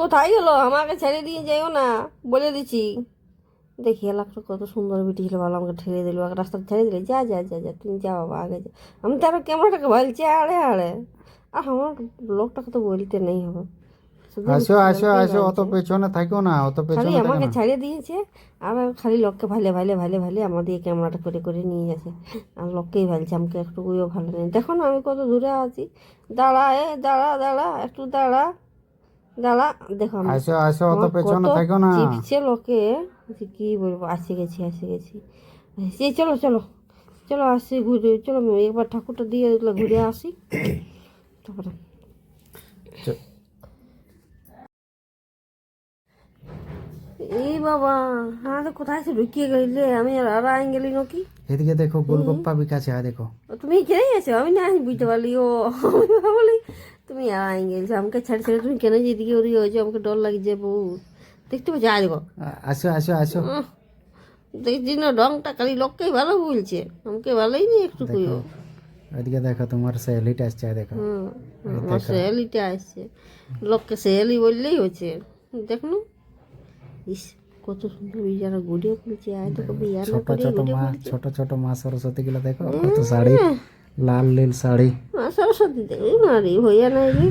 কোথায় গেলো? আমাকে ছেড়ে দিয়ে যাইও না বলে দিচ্ছি দেখি এলাকাটা কত সুন্দর বিটি ছিল ভালো আমাকে ঠেলে দিল রাস্তা ছেড়ে দিলে। যা যা যা যা তুমি যা বাবা আগে যা আমি তো আরও ক্যামেরাটাকে বলছি আড়ে আড়ে আর আমার লোকটাকে তো বলতে নেই হবে। আসো আসো আসো অত। পেছনে থাকো না অত খালি পেছনে থাকো আমাকে না। ছাড়িয়ে দিয়েছে আর খালি লোককে ভালে ভালে ভালে ভালে আমাদের ক্যামেরাটা করে করে নিয়ে যাচ্ছে। আর লোককেই ভালছে আমাকে একটু ওইও ভালো নেই। দেখো না আমি কত দূরে আছি। দাঁড়া এ দাঁড়া দাঁড়া একটু দাঁড়া। দাঁড়া দেখো আসো আসো অত পেছনে থাকো না। চিপছে লোকে। যে কি বলব? আসে গেছি আসে গেছি। সে চলো চলো। চলো আসি ঘুরে চলো একবার ঠাকুরটা দিয়ে ঘুরে আসি। তারপরে। এই বাবা হ্যাঁ তো কোথায় সে ঢুকিয়ে গেলে? আমি আর আইন গেলি নাকি? এদিকে দেখো গোলগপ্পা দেখো। তুমি কেন গেছো? আমি না বুঝতে পারলি। ও আমি ভাবলি তুমি আর আইন আমাকে ছেড়ে ছেড়ে তুমি কেন এদিকে হয়েছো? আমাকে ডর লাগছে বউ দেখতে পাচ্ছি আসো আসো আসো। উহ, দেখছি না রংটা খালি লোককেই ভালো বলছে। আমাকে ভালোই নেই একটু কুইও। ওইদিকে দেখো তোমার স্যালিট আসছে দেখো। হুম আমার সেহেলিটা আসছে। লোককে সেহেলি বললেই হচ্ছে। দেখুন। ইস কত সুন্দর যারা গড়িয়ে ফুলছে আয় দেখো ইয়ার ছোট ছোট মা ছোট ছোট মা সরস্বতী গুলো দেখো কত শাড়ি লাল নীল শাড়ি। মা সরস্বতী দেখবি রে হইয়া নাই রে।